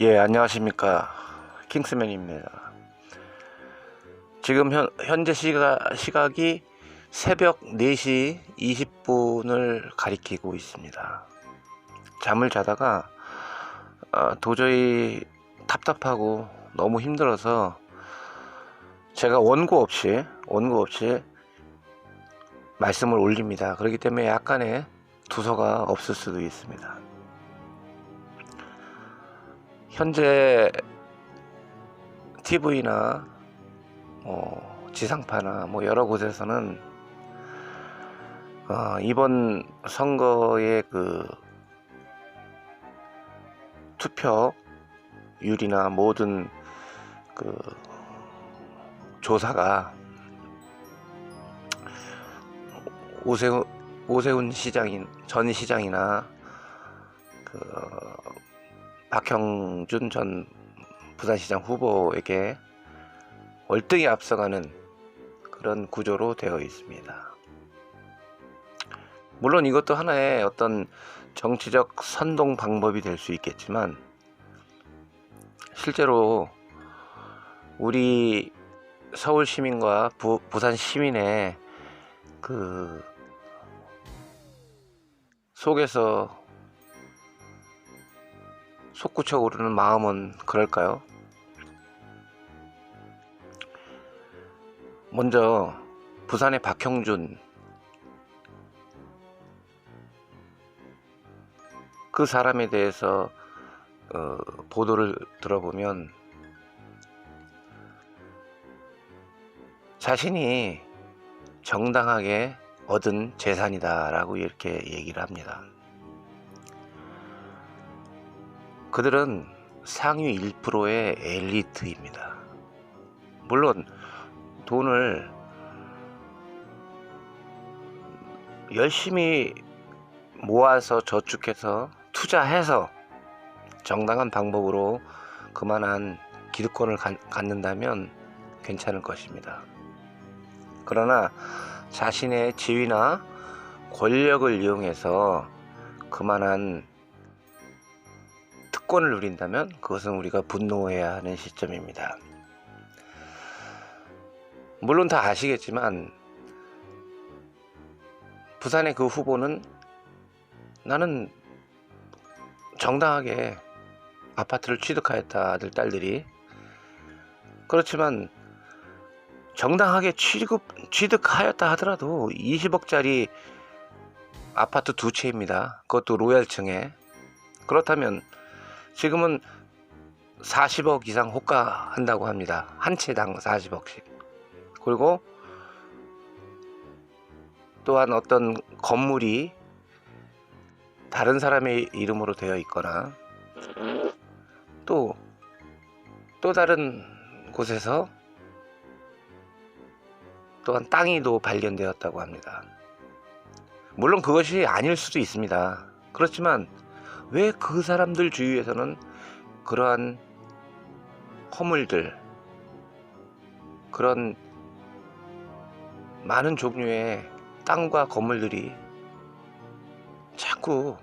예, 안녕하십니까. 킹스맨입니다. 지금 현, 현재 시각, 시각이 새벽 4시 20분을 가리키고 있습니다. 잠을 자다가 어, 도저히 답답하고 너무 힘들어서 제가 원고 없이 원고 없이 말씀을 올립니다. 그렇기 때문에 약간의 두서가 없을 수도 있습니다. 현재 TV나 어, 지상파나 뭐 여러 곳에서는 어, 이번 선거의 그 투표율이나 모든 그 조사가 오세훈, 오세훈 시장인 전 시장이나 그 박형준 전 부산시장 후보에게 월등히 앞서가는 그런 구조로 되어 있습니다. 물론 이것도 하나의 어떤 정치적 선동 방법이 될 수 있겠지만 실제로 우리 서울 시민과 부, 부산 시민의 그 속에서 솟구쳐 오르는 마음은 그럴까요? 먼저 부산의 박형준 그 사람에 대해서 어, 보도를 들어보면 자신이 정당하게 얻은 재산이다라고 이렇게 얘기를 합니다. 그들은 상위 1%의 엘리트입니다. 물론 돈을 열심히 모아서 저축해서 투자해서 정당한 방법으로 그만한 기득권을 가- 갖는다면 괜찮을 것입니다. 그러나 자신의 지위나 권력을 이용해서 그만한 특권을 누린다면 그것은 우리가 분노해야 하는 시점입니다. 물론 다 아시겠지만 부산의 그 후보는 나는 정당하게 아파트를 취득하였다 아들 딸들이 그렇지만 정당하게 취급 취득하였다 하더라도 20억짜리 아파트 두 채입니다. 그것도 로얄층에 그렇다면 지금은 40억 이상 호가한다고 합니다. 한 채당 40억씩. 그리고 또한 어떤 건물이 다른 사람의 이름으로 되어 있거나 또, 또 다른 곳에서 또한 땅이도 발견되었다고 합니다. 물론 그것이 아닐 수도 있습니다. 그렇지만 왜 그 사람들 주위에서는 그러한 허물들, 그런 많은 종류의 땅과 건물들이 자꾸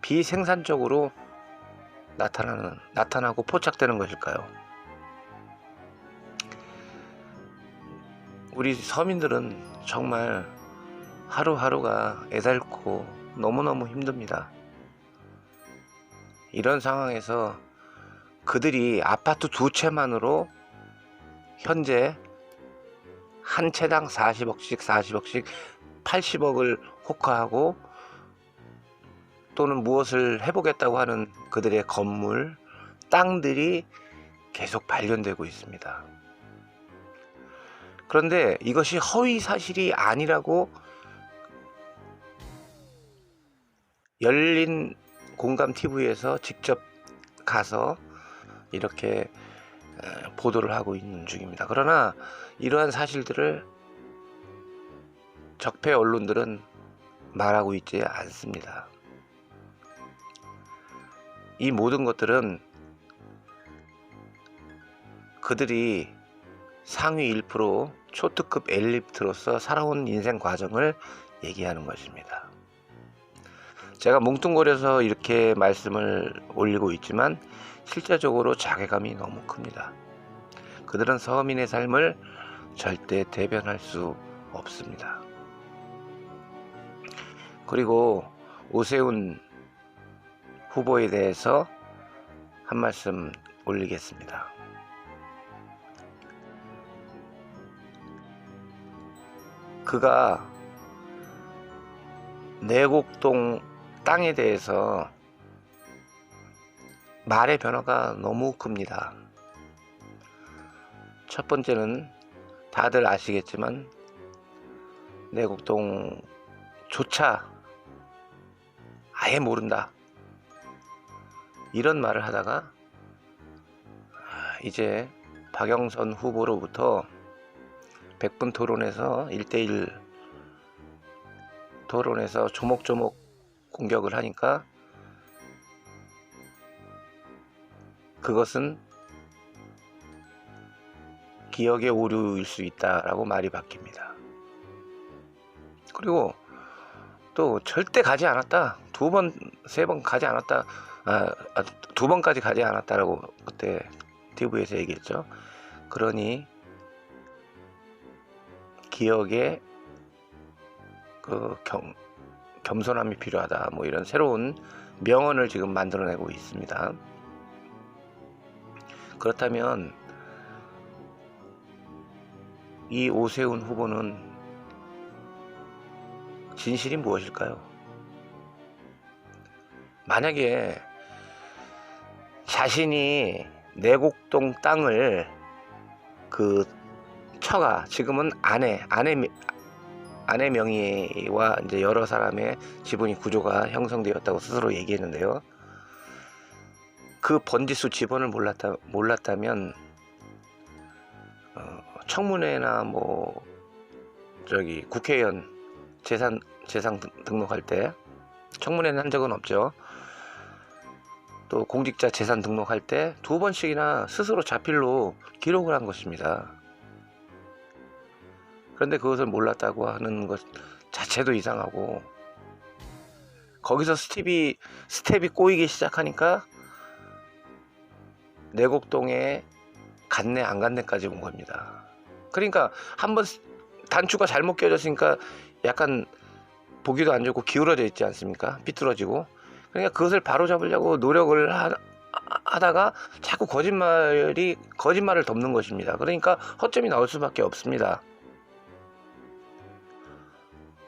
비생산적으로 나타나는, 나타나고 포착되는 것일까요? 우리 서민들은 정말 하루하루가 애달고 너무너무 힘듭니다. 이런 상황에서 그들이 아파트 두 채만으로 현재 한 채당 40억씩 40억씩 80억을 호가하고 또는 무엇을 해보겠다고 하는 그들의 건물, 땅들이 계속 발견되고 있습니다. 그런데 이것이 허위 사실이 아니라고 열린 공감 TV에서 직접 가서 이렇게 에, 보도를 하고 있는 중입니다. 그러나 이러한 사실들을 적폐 언론들은 말하고 있지 않습니다. 이 모든 것들은 그들이 상위 1% 초특급 엘리트로서 살아온 인생 과정을 얘기하는 것입니다. 제가 뭉뚱거려서 이렇게 말씀을 올리고 있지만 실제적으로 자괴감이 너무 큽니다. 그들은 서민의 삶을 절대 대변할 수 없습니다. 그리고 오세훈 후보에 대해서 한 말씀 올리겠습니다. 그가 내곡동 땅에 대해서 말의 변화가 너무 큽니다. 첫 번째는 다들 아시겠지만 내곡동조차 아예 모른다. 이런 말을 하다가 아, 이제 박영선 후보로부터 100분 토론에서 1대1 토론에서 조목조목 공격을 하니까 그것은 기억의 오류일 수 있다라고 말이 바뀝니다. 그리고 또 절대 가지 않았다. 두 번, 세 번 가지 않았다. 아, 아, 두 번까지 가지 않았다라고 그때 TV에서 얘기했죠. 그러니 기억에 그 겸, 겸손함이 필요하다. 뭐 이런 새로운 명언을 지금 만들어내고 있습니다. 그렇다면 이 오세훈 후보는 진실이 무엇일까요? 만약에 자신이 내곡동 땅을 그 처가 지금은 아내 아내 미- 아내 명의와 이제 여러 사람의 지분이 구조가 형성되었다고 스스로 얘기했는데요. 그 번지수 지번을 몰랐다 몰랐다면 어, 청문회나 뭐 저기 국회의원 재산 재산 등- 등록할 때 청문회는 한 적은 없죠. 또 공직자 재산 등록할 때 두 번씩이나 스스로 자필로 기록을 한 것입니다. 그런데 그것을 몰랐다고 하는 것 자체도 이상하고 거기서 스텝이 스텝이 꼬이기 시작하니까 내곡동에 갔네 안 갔네까지 온 겁니다. 그러니까 한번 단추가 잘못 껴졌으니까 약간 보기도 안 좋고 기울어져 있지 않습니까? 삐뚤어지고 그러니까 그것을 바로 잡으려고 노력을 하, 하다가 자꾸 거짓말이 거짓말을 덮는 것입니다. 그러니까 허점이 나올 수밖에 없습니다.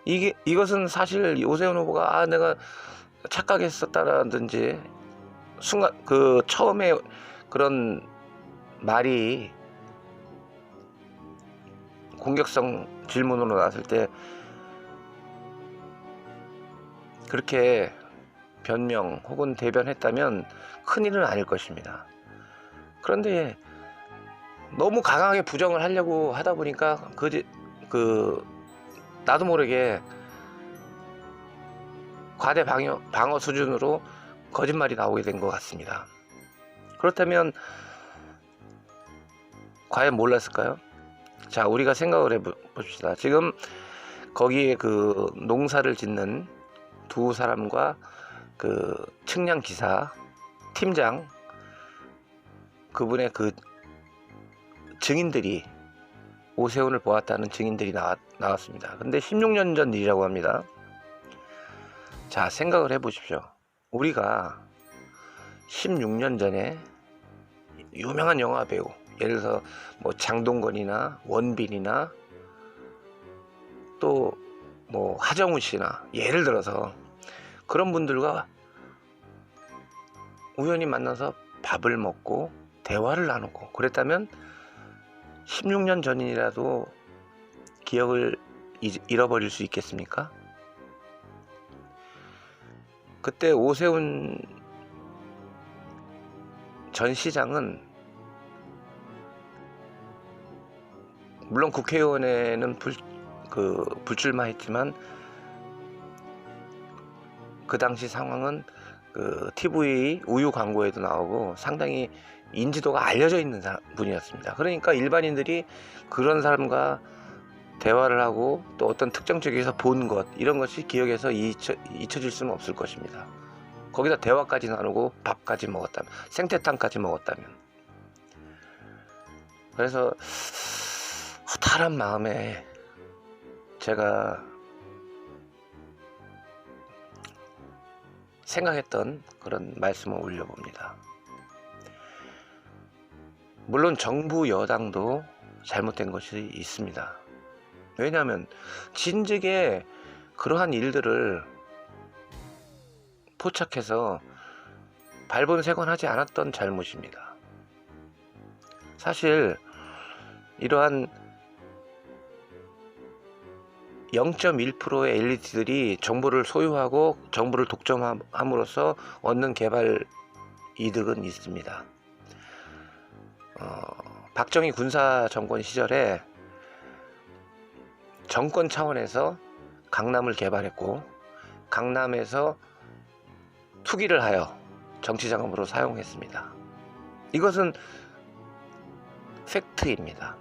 이게 이것은 사실 오세훈 후보가 아 내가 착각했었다라든지 순간 그 처음에 그런 말이 공격성 질문으로 나왔을 때 그렇게 변명 혹은 대변했다면 큰일은 아닐 것입니다. 그런데 너무 강하게 부정을 하려고 하다 보니까 그, 그 나도 모르게 과대 방어, 방어 수준으로 거짓말이 나오게 된 것 같습니다. 그렇다면 과연 몰랐을까요? 자, 우리가 생각을 해 봅시다. 지금 거기에 그 농사를 짓는 두 사람과 그 측량 기사 팀장 그분의 그 증인들이 오세훈을 보았다는 증인들이 나왔, 나왔습니다. 근데 16년 전 일이라고 합니다. 자, 생각을 해 보십시오. 우리가 16년 전에 유명한 영화 배우, 예를 들어서 뭐 장동건이나 원빈이나 또 뭐 하정우 씨나 예를 들어서 그런 분들과 우연히 만나서 밥을 먹고 대화를 나누고 그랬다면 16년 전이라도 기억을 잊- 잃어버릴 수 있겠습니까? 그때 오세훈 전 시장은 물론 국회의원에는 불, 그 불출마했지만 그 당시 상황은 그 TV 우유 광고에도 나오고 상당히 인지도가 알려져 있는 사- 분이었습니다. 그러니까 일반인들이 그런 사람과 대화를 하고 또 어떤 특정 지역에서 본 것 이런 것이 기억에서 잊혀, 잊혀질 수는 없을 것입니다. 거기다 대화까지 나누고 밥까지 먹었다면 생태탕까지 먹었다면 그래서 허탈한 마음에 제가 생각했던 그런 말씀을 올려봅니다. 물론 정부 여당도 잘못된 것이 있습니다. 왜냐하면 진즉에 그러한 일들을 포착해서 발본색원하지 않았던 잘못입니다. 사실 이러한 0.1%의 엘리트들이 정보를 소유하고 정보를 독점함으로써 얻는 개발 이득은 있습니다. 어, 박정희 군사 정권 시절에 정권 차원에서 강남을 개발했고 강남에서 투기를 하여 정치 자금으로 사용했습니다. 이것은 팩트입니다.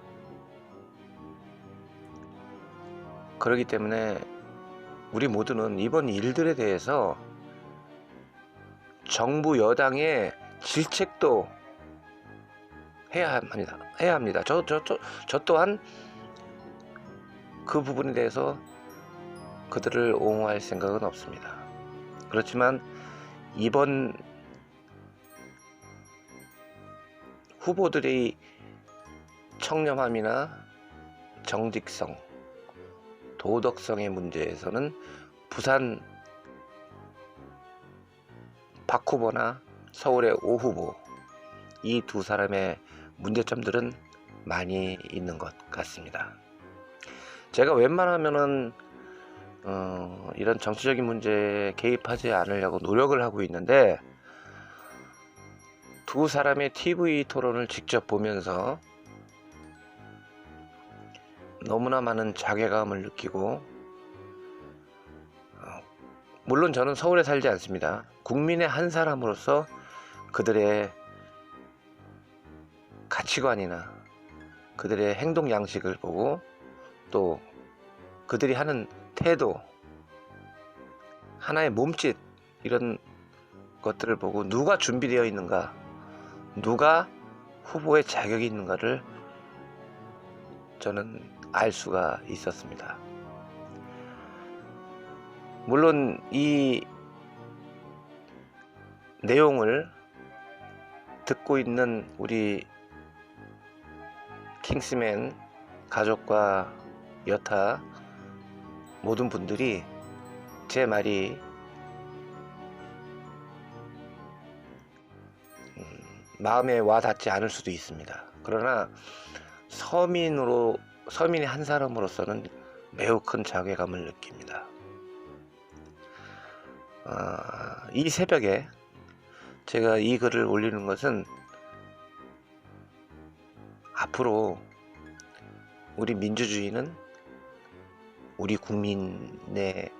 그렇기 때문에 우리 모두는 이번 일들에 대해서 정부 여당의 질책도 해야 합니다. 해야 합니다. 저, 저, 저, 저 또한 그 부분에 대해서 그들을 옹호할 생각은 없습니다. 그렇지만 이번 후보들의 청렴함이나 정직성, 도덕성의 문제에서는 부산 박 후보나 서울의 오 후보 이 두 사람의 문제점들은 많이 있는 것 같습니다. 제가 웬만하면은 어, 이런 정치적인 문제에 개입하지 않으려고 노력을 하고 있는데 두 사람의 TV 토론을 직접 보면서 너무나 많은 자괴감을 느끼고 어, 물론 저는 서울에 살지 않습니다. 국민의 한 사람으로서 그들의 가치관이나 그들의 행동 양식을 보고 또 그들이 하는 태도, 하나의 몸짓 이런 것들을 보고 누가 준비되어 있는가, 누가 후보의 자격이 있는가를 저는 알 수가 있었습니다. 물론 이 내용을 듣고 있는 우리 킹스맨 가족과 여타 모든 분들이 제 말이 음, 마음에 와 닿지 않을 수도 있습니다. 그러나 서민으로 서민의 한 사람으로서는 매우 큰 자괴감을 느낍니다. 아, 이 새벽에 제가 이 글을 올리는 것은 앞으로 우리 민주주의는 우리 국민의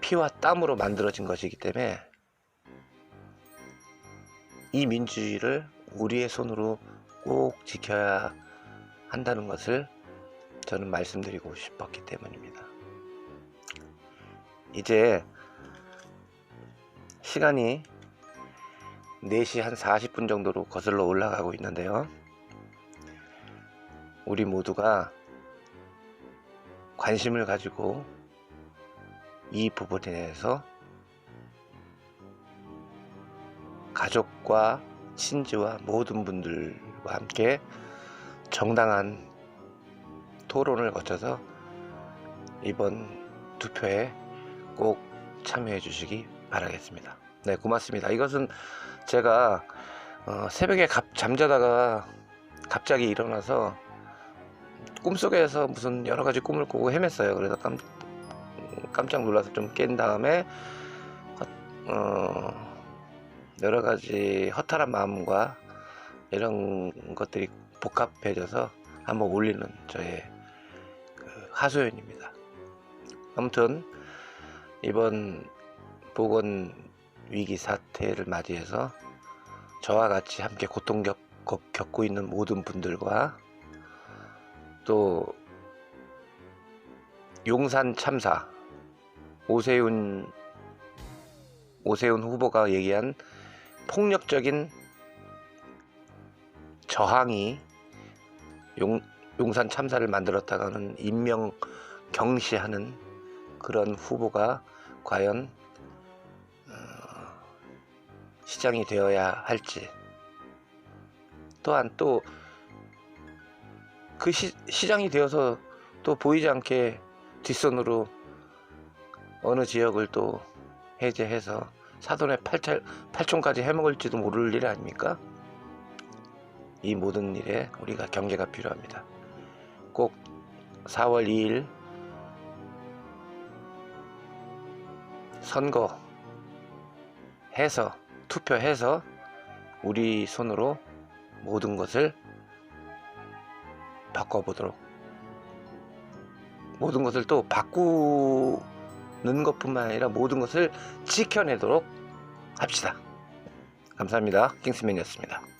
피와 땀으로 만들어진 것이기 때문에 이 민주주의를 우리의 손으로 꼭 지켜야 한다는 것을 저는 말씀드리고 싶었기 때문입니다. 이제 시간이 4시 한 40분 정도로 거슬러 올라가고 있는데요. 우리 모두가 관심을 가지고 이 부분에 대해서 가족과 친지와 모든 분들과 함께 정당한 토론을 거쳐서 이번 투표에 꼭 참여해 주시기 바라겠습니다. 네, 고맙습니다. 이것은 제가 어, 새벽에 갑, 잠자다가 갑자기 일어나서 꿈속에서 무슨 여러 가지 꿈을 꾸고 헤맸어요. 그래서 깜, 깜짝 놀라서 좀 깬 다음에 어, 여러 가지 허탈한 마음과 이런 것들이 복합해져서 한번 올리는 저의 그 하소연입니다. 아무튼 이번 보건 위기 사태를 맞이해서 저와 같이 함께 고통 겪, 겪고 있는 모든 분들과 또 용산 참사. 오세훈 오세훈 후보가 얘기한 폭력적인 저항이 용, 용산 참사를 만들었다가는 인명 경시하는 그런 후보가 과연 어, 시장이 되어야 할지. 또한 또 그 시장이 되어서 또 보이지 않게 뒷손으로 어느 지역을 또 해제해서 사돈의 팔찰, 팔촌까지 해먹을지도 모를 일 아닙니까? 이 모든 일에 우리가 경계가 필요합니다. 꼭 4월 2일 선거 해서 투표해서 우리 손으로 모든 것을 바꿔보도록 모든 것을 또 바꾸는 것뿐만 아니라 모든 것을 지켜내도록 합시다. 감사합니다. 킹스맨이었습니다.